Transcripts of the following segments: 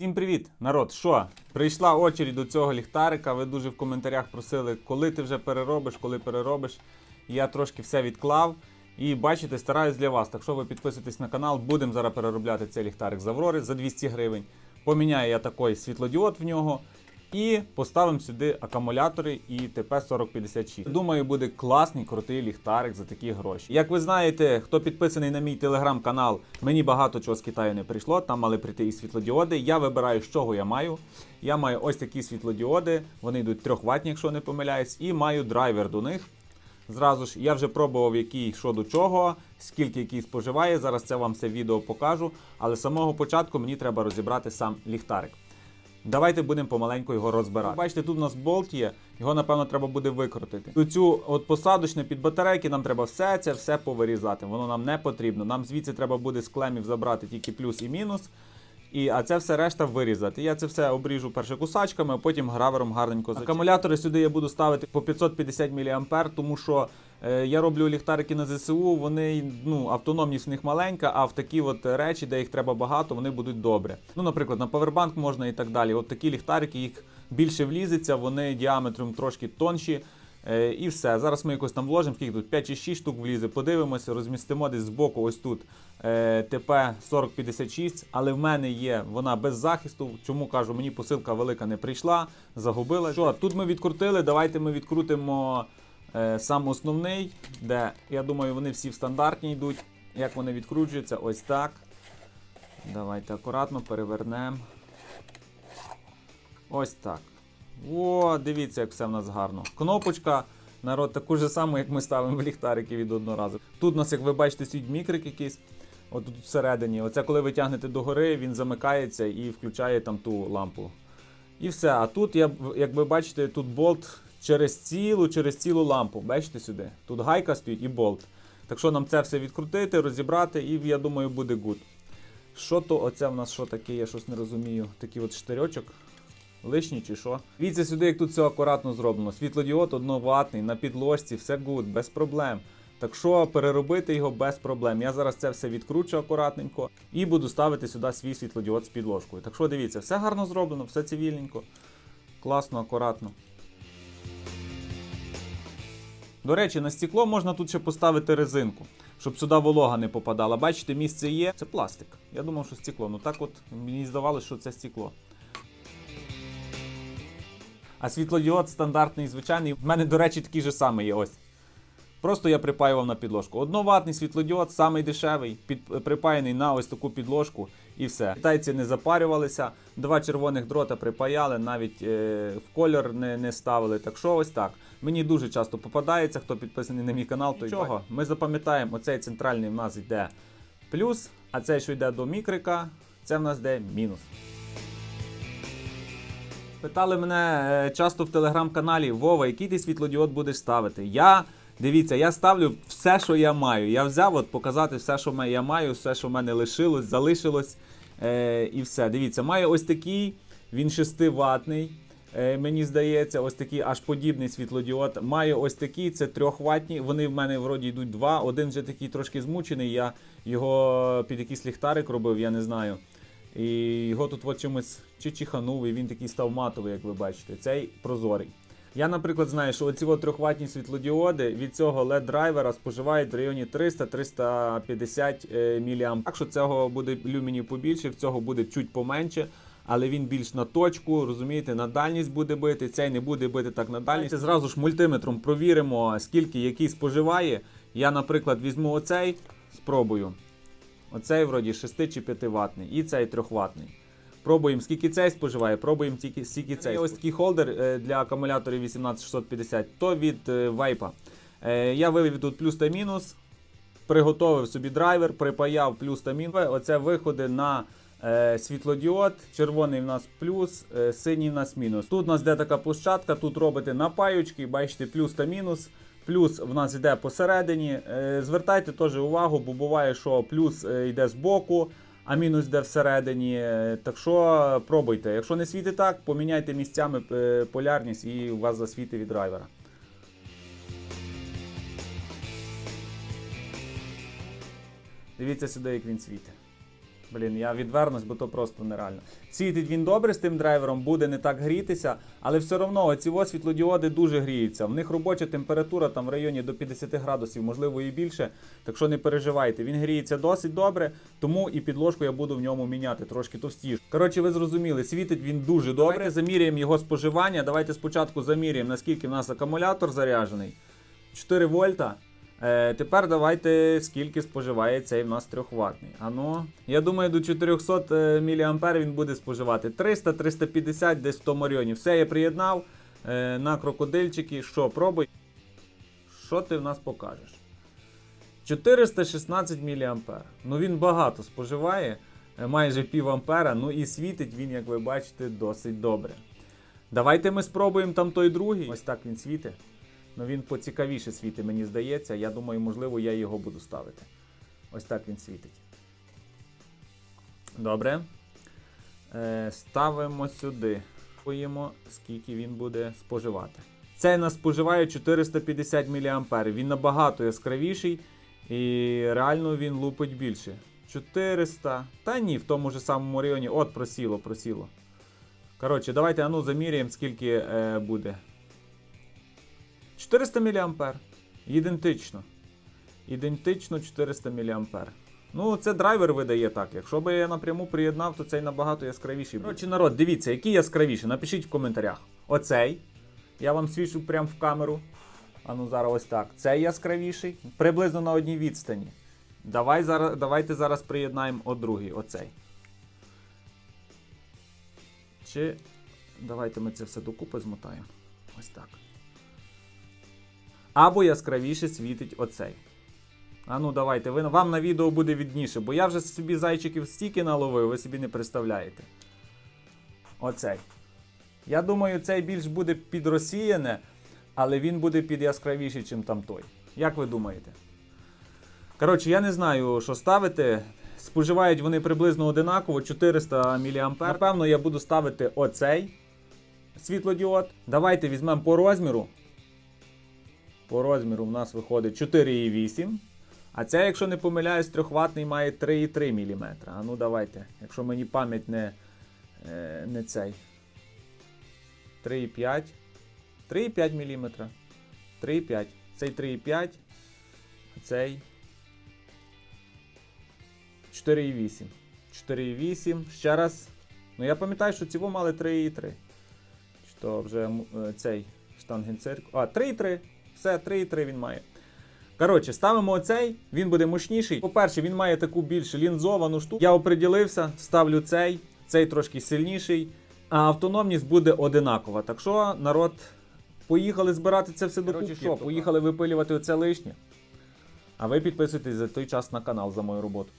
Всім привіт, народ! Що? Прийшла очередь до цього ліхтарика. Ви дуже в коментарях просили, коли ти вже переробиш, коли переробиш. Я трошки все відклав. І бачите, стараюсь для вас. Так що ви підписуйтесь на канал, будемо зараз переробляти цей ліхтарик з Аврори за 200 гривень. Поміняю я такий світлодіод в нього. І поставимо сюди акумулятори і ТП-4056. Думаю, буде класний, крутий ліхтарик за такі гроші. Як ви знаєте, хто підписаний на мій телеграм-канал, мені багато чого з Китаю не прийшло. Там мали прийти і світлодіоди. Я вибираю, з чого я маю. Я маю ось такі світлодіоди, вони йдуть 3 ватні, якщо не помиляюсь, і маю драйвер до них. Зразу ж я вже пробував, який що до чого, скільки який споживає. Зараз це вам все відео покажу. Але з самого початку мені треба розібрати сам ліхтарик. Давайте будемо помаленьку його розбирати. Бачите, тут у нас болт є, його напевно треба буде викрутити. Цю от посадочну під батарейки нам треба все це все повирізати. Воно нам не потрібно. Нам звідси треба буде з клемів забрати тільки плюс і мінус. І, а це все решта вирізати. Я це все обріжу перше кусачками, а потім гравером гарненько зачищу. Акумулятори сюди я буду ставити по 550 мА, тому що е, я роблю ліхтарики на ЗСУ, вони ну, автономність в них маленька, а в такі от речі, де їх треба багато, вони будуть добре. Ну, наприклад, на павербанк можна і так далі. От такі ліхтарики, їх більше влізеться, вони діаметром трошки тонші. Е, і все. Зараз ми якось там вложимо, скільки тут 5 чи 6 штук влізе, подивимося, розмістимо десь збоку, ось тут е, ТП 4056, але в мене є вона без захисту. Чому кажу, мені посилка велика не прийшла, загубила. Що, тут ми відкрутили, давайте ми відкрутимо е, сам основний, де я думаю, вони всі в стандартні йдуть. Як вони відкручуються, ось так. Давайте акуратно перевернемо. Ось так. О, дивіться, як все в нас гарно. Кнопочка, народ, таку ж саму, як ми ставимо в ліхтарики від одного разу. Тут у нас, як ви бачите, стоїть мікрик якийсь. От тут всередині. Оце коли ви тягнете догори, він замикається і включає там ту лампу. І все. А тут, як ви бачите, тут болт через цілу, через цілу лампу. Бачите сюди? Тут гайка стоїть і болт. Так що нам це все відкрутити, розібрати, і я думаю, буде гуд. Що то оце в нас що таке, я щось не розумію. Такий от штирьочок. Лишній чи що? Дивіться сюди, як тут все акуратно зроблено. Світлодіод одноватний, на підложці, все гуд, без проблем. Так що переробити його без проблем. Я зараз це все відкручу акуратненько і буду ставити сюди свій світлодіод з підложкою. Так що дивіться, все гарно зроблено, все цивільненько, класно, акуратно. До речі, на стекло можна тут ще поставити резинку, щоб сюди волога не попадала. Бачите, місце є. Це пластик. Я думав, що стекло. Ну так от мені здавалося, що це стекло. А світлодіод стандартний, звичайний. В мене, до речі, такий же самий є ось. Просто я припаював на підложку. Одноватний світлодіод, самий дешевий, під, припаяний на ось таку підложку і все. Китайці не запарювалися, два червоних дрота припаяли, навіть е, в кольор не, не ставили. Так що ось так. Мені дуже часто попадається, хто підписаний на мій канал, то чого. Ми запам'ятаємо, оцей центральний в нас йде плюс, а цей, що йде до мікрика, це в нас йде мінус. Питали мене е, часто в телеграм-каналі Вова, який ти світлодіод будеш ставити. Я дивіться, я ставлю все, що я маю. Я взяв от показати все, що я маю, все, що в мене лишилось, залишилось. Е, і все. Дивіться, маю ось такий, він 6 ватний. Е, мені здається, ось такий аж подібний світлодіод. Маю ось такий, це 3 ватні. Вони в мене вроді йдуть два. Один вже такий трошки змучений. Я його під якийсь ліхтарик робив, я не знаю. І його тут от чимось чи чиханув, і він такий став матовий, як ви бачите. Цей прозорий. Я, наприклад, знаю, що оці от трьохватні світлодіоди від цього led драйвера споживають в районі 300-350 мА. Так що цього буде люмінів побільше, в цього буде чуть поменше. Але він більш на точку, розумієте, на дальність буде бити, цей не буде бити так на дальність. Зразу ж мультиметром провіримо, скільки який споживає. Я, наприклад, візьму оцей, спробую. Оцей вроді 6 чи 5 ватний, і цей 3 ватний. Пробуємо, скільки цей споживає, пробуємо тільки скільки цей. Ось такий холдер е, для акумуляторів 18650, то від е, вайпа. Е, Я вивів тут плюс та мінус, приготовив собі драйвер, припаяв плюс та мінус. Оце виходи на світлодіод. Червоний в нас плюс, синій в нас мінус. Тут у нас йде така площадка, тут робите напаючки, бачите, плюс та мінус. Плюс в нас йде посередині. Звертайте теж увагу, бо буває, що плюс йде збоку, а мінус де всередині. Так що пробуйте. Якщо не світить так, поміняйте місцями е, полярність і у вас засвіти від драйвера. Дивіться сюди, як він світить. Блін, я відвернусь, бо то просто нереально. Світить він добре з тим драйвером, буде не так грітися, але все одно оці ось світлодіоди дуже гріються. В них робоча температура там в районі до 50 градусів, можливо і більше. Так що не переживайте. Він гріється досить добре, тому і підложку я буду в ньому міняти трошки товстіше. Коротше, ви зрозуміли, світить він дуже добре. Давайте заміряємо його споживання. Давайте спочатку заміряємо, наскільки в нас акумулятор заряджений. 4 вольта. Е, тепер давайте скільки споживає цей в нас 3 ватний. Я думаю, до 400 е, мА він буде споживати 300-350 десь в тому районі. Все я приєднав е, на крокодильчики. Що, пробуй. Що ти в нас покажеш? 416 мА. Ну він багато споживає, е, майже пів ампера. Ну і світить він, як ви бачите, досить добре. Давайте ми спробуємо там той другий. Ось так він світить. Ну він поцікавіше світить, мені здається. Я думаю, можливо, я його буду ставити. Ось так він світить. Добре. Е, ставимо сюди. Поїмо, скільки він буде споживати. Цей нас споживає 450 мА. Він набагато яскравіший і реально він лупить більше. 400. Та ні, в тому ж самому районі. От просіло, просіло. Коротше, давайте ану заміряємо, скільки е, буде. 400 мА. Ідентично. Ідентично 400 мА. Ну, це драйвер видає так. Якщо би я напряму приєднав, то цей набагато яскравіший. Коротше, народ, дивіться, який яскравіший. Напишіть в коментарях. Оцей. Я вам свічу прямо в камеру. А ну зараз ось так. Цей яскравіший. Приблизно на одній відстані. Давай зараз, давайте зараз приєднаємо от другий, оцей. Чи. Давайте ми це все докупи змотаємо. Ось так. Або яскравіше світить оцей. А ну давайте, ви, вам на відео буде відніше, бо я вже собі зайчиків стільки наловив, ви собі не представляєте. Оцей. Я думаю, цей більш буде підросіяне, але він буде підяскравіший, ніж там той. Як ви думаєте? Коротше, я не знаю, що ставити. Споживають вони приблизно одинаково 400 мА. Напевно, я буду ставити оцей світлодіод. Давайте візьмемо по розміру. По розміру в нас виходить 4,8. А цей, якщо не помиляюсь, трьохватний має 3,3 мм. А ну давайте, якщо мені пам'ять не, е, не цей. 3,5. 3,5 мм. 3,5. Цей 3,5. А цей 4,8. 4,8. Ще раз. Ну я пам'ятаю, що цього мали 3,3. Чи то вже е, цей штангенцирк. А, 3,3. Все, 3,3 він має. Коротше, ставимо оцей, він буде мощніший. По-перше, він має таку більш лінзовану штуку. Я оприділився, ставлю цей, цей трошки сильніший, а автономність буде одинакова. Так що, народ, поїхали збирати це все до Коротше, що, Поїхали випилювати оце лишнє. А ви підписуйтесь за той час на канал за мою роботу.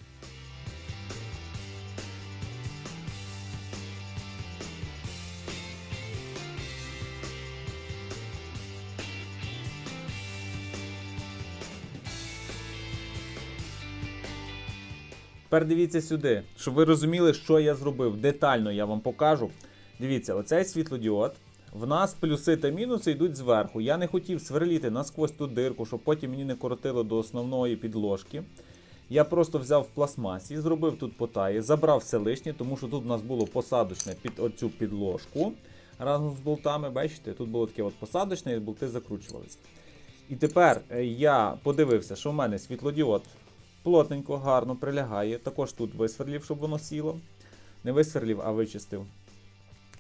Тепер дивіться сюди, щоб ви розуміли, що я зробив. Детально я вам покажу. Дивіться, оцей світлодіод. В нас плюси та мінуси йдуть зверху. Я не хотів сверліти насквозь ту дирку, щоб потім мені не коротило до основної підложки. Я просто взяв в пластмасі, зробив тут потаї, забрав все лишнє, тому що тут у нас було посадочне під оцю підложку разом з болтами. Бачите, тут було таке от посадочне, і болти закручувалися. І тепер е, я подивився, що в мене світлодіод плотненько, гарно прилягає. Також тут висверлів, щоб воно сіло. Не висверлів, а вичистив.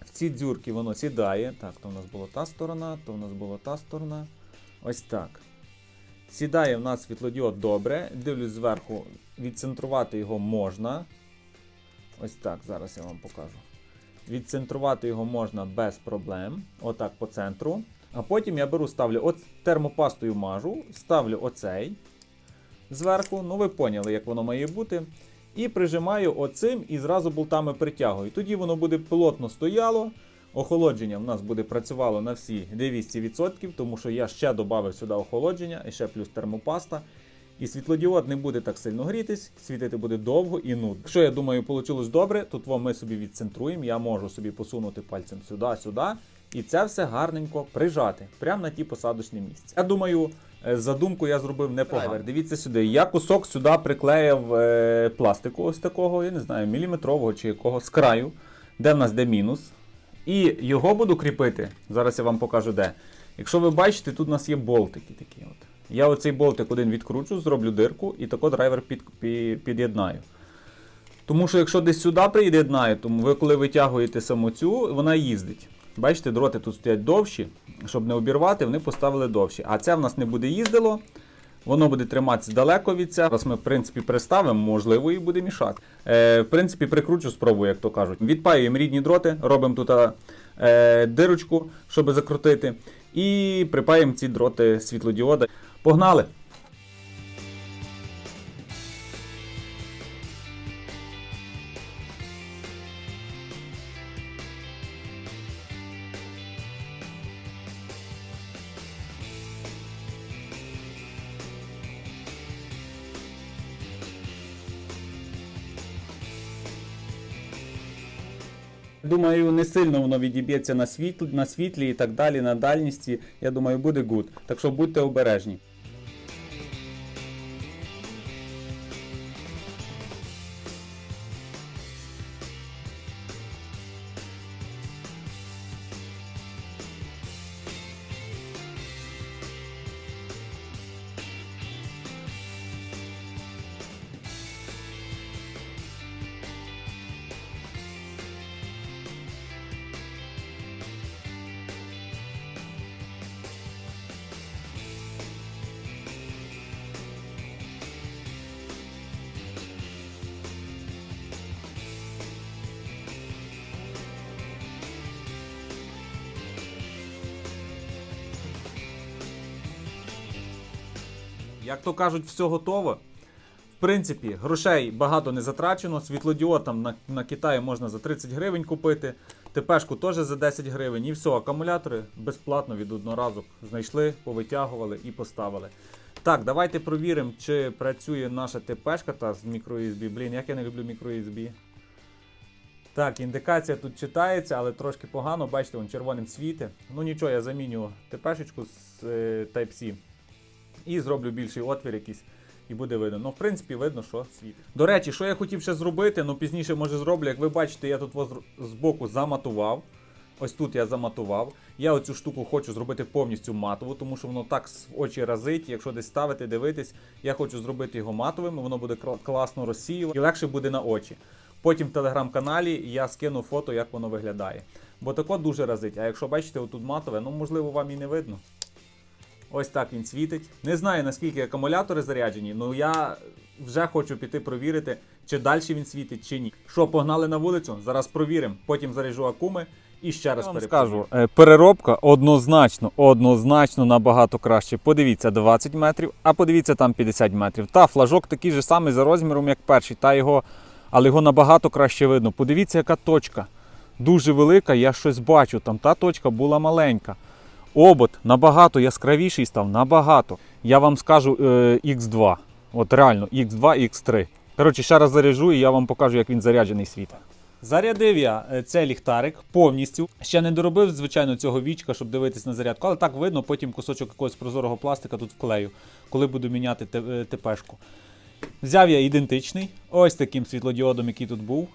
В ці дзюрки воно сідає. Так, то в нас була та сторона, то в нас була та сторона. Ось так. Сідає в нас світлодіод добре. Дивлюсь зверху, відцентрувати його можна. Ось так, зараз я вам покажу. Відцентрувати його можна без проблем. Отак по центру. А потім я беру, ставлю от термопастою мажу, ставлю оцей зверху. Ну, ви поняли, як воно має бути. І прижимаю оцим і зразу болтами притягую. Тоді воно буде плотно стояло. Охолодження в нас буде працювало на всі 200%, тому що я ще додав сюди охолодження, і ще плюс термопаста. І світлодіод не буде так сильно грітись, світити буде довго і нудно. Якщо я думаю, вийшло добре, то во ми собі відцентруємо. Я можу собі посунути пальцем сюди, сюди. І це все гарненько прижати прямо на ті посадочні місця. Я думаю, Задумку я зробив непогано. Дивіться сюди. Я кусок сюди приклеїв е, пластику ось такого, я не знаю, міліметрового чи якого з краю, де в нас де мінус. І його буду кріпити. Зараз я вам покажу де. Якщо ви бачите, тут у нас є болтики такі. От. Я оцей болтик один відкручу, зроблю дирку і тако драйвер під, під, під'єднаю. Тому що якщо десь сюди приєднаю, то ви коли витягуєте саму цю, вона їздить. Бачите, дроти тут стоять довші, щоб не обірвати, вони поставили довші. А це в нас не буде їздило, воно буде триматися далеко від цього. Зараз ми, в принципі, приставимо, можливо, і буде мішати. Е, в принципі, прикручу, спробую, як то кажуть. Відпаюємо рідні дроти, робимо тут е, дирочку, щоб закрутити. І припаємо ці дроти світлодіода. Погнали! Думаю, не сильно воно відіб'ється на світлі, на світлі і так далі, на дальності. Я думаю, буде гуд. Так що будьте обережні. Як то кажуть, все готово. В принципі, грошей багато не затрачено. Світлодіод там на, на Китаї можна за 30 гривень купити. ТПшку теж за 10 гривень. І все, акумулятори безплатно від одноразу знайшли, повитягували і поставили. Так, давайте провіримо, чи працює наша ТПшка та з мікро-USB. Блін, як я не люблю мікро-USB. Так, індикація тут читається, але трошки погано. Бачите, він червоним світи. Ну нічого, я заміню ТПшечку з е, Type-C і зроблю більший отвір якийсь. І буде видно. Ну, в принципі, видно, що світить. До речі, що я хотів ще зробити, ну пізніше може зроблю. Як ви бачите, я тут збоку заматував. Ось тут я заматував. Я оцю штуку хочу зробити повністю матову, тому що воно так в очі разить. Якщо десь ставити, дивитись, я хочу зробити його матовим, воно буде класно розсіювати і легше буде на очі. Потім в телеграм-каналі я скину фото, як воно виглядає. Бо тако дуже разить. А якщо бачите, отут матове, ну можливо вам і не видно. Ось так він світить. Не знаю наскільки акумулятори заряджені, але я вже хочу піти провірити, чи далі він світить, чи ні. Що, погнали на вулицю? Зараз провіримо. Потім заряжу акуми і ще раз скажу. е, Переробка однозначно, однозначно набагато краще. Подивіться 20 метрів, а подивіться там 50 метрів. Та флажок такий же самий за розміром, як перший, та його, але його набагато краще видно. Подивіться, яка точка. Дуже велика, я щось бачу. Там та точка була маленька. Обод набагато яскравіший став, набагато. Я вам скажу е, X2. От реально, X2, X3. Коротше, ще раз заряджу і я вам покажу, як він заряджений світить. Зарядив я е, цей ліхтарик повністю. Ще не доробив, звичайно, цього вічка, щоб дивитись на зарядку, але так видно, потім кусочок якогось прозорого пластика тут вклею, коли буду міняти те- е, ТПшку. Взяв я ідентичний, ось таким світлодіодом, який тут був.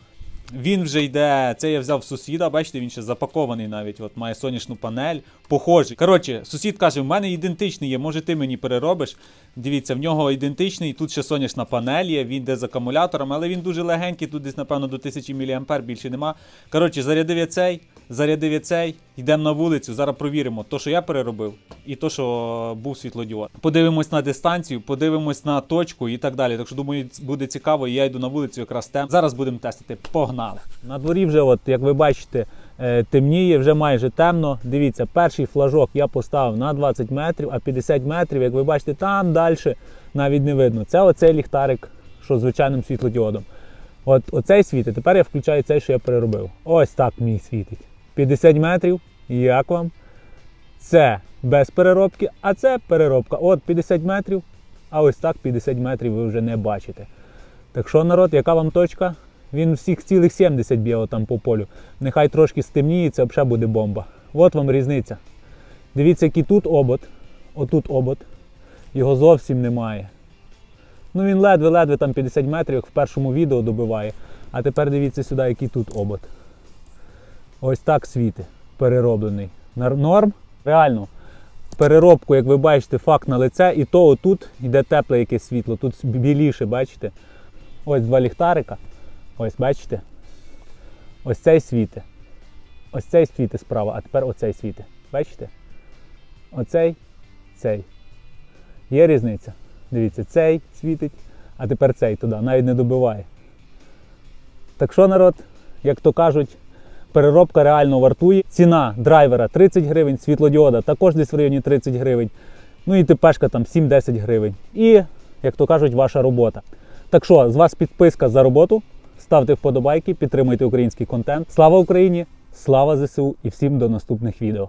Він вже йде. Це я взяв сусіда, бачите, він ще запакований навіть. От має сонячну панель. Похожий. Коротше, сусід каже: в мене ідентичний є, може ти мені переробиш. Дивіться, в нього ідентичний, тут ще сонячна панель є, він йде з акумулятором, але він дуже легенький, тут десь, напевно, до 1000 мА більше нема. Коротше, зарядив я цей, зарядив я цей, йдемо на вулицю, зараз провіримо то, що я переробив, і то, що був світлодіод. Подивимось на дистанцію, подивимось на точку і так далі. Так що думаю, буде цікаво, і я йду на вулицю якраз тем. Зараз будемо тестити. Погнали! На дворі вже, от, як ви бачите, е, темніє, вже майже темно. Дивіться, перший флажок я поставив на 20 метрів, а 50 метрів, як ви бачите, там далі навіть не видно. Це оцей ліхтарик, що звичайним світлодіодом. От оцей світить. Тепер я включаю цей, що я переробив. Ось так мій світить. 50 метрів. Як вам? Це без переробки, а це переробка. От 50 метрів, а ось так 50 метрів ви вже не бачите. Так що, народ, яка вам точка? Він всіх цілих 70 б'є там по полю. Нехай трошки стемніє, це взагалі буде бомба. От вам різниця. Дивіться, який тут обод. Отут обод. Його зовсім немає. Ну він ледве-ледве там 50 метрів, як в першому відео добиває. А тепер дивіться сюди, який тут обод. Ось так світить, перероблений. Норм? Реально. Переробку, як ви бачите, факт на лице, і то отут йде тепле якесь світло, тут біліше, бачите? Ось два ліхтарика. Ось бачите? Ось цей світи. Ось цей світи справа, а тепер оцей світи. Бачите? Оцей, цей. Є різниця. Дивіться, цей світить, а тепер цей туди, навіть не добиває. Так що, народ, як то кажуть, переробка реально вартує. Ціна драйвера 30 гривень, світлодіода також десь в районі 30 гривень. Ну і ТПшка там 7-10 гривень. І, як то кажуть, ваша робота. Так що, з вас підписка за роботу. Ставте вподобайки, підтримуйте український контент. Слава Україні! Слава ЗСУ і всім до наступних відео.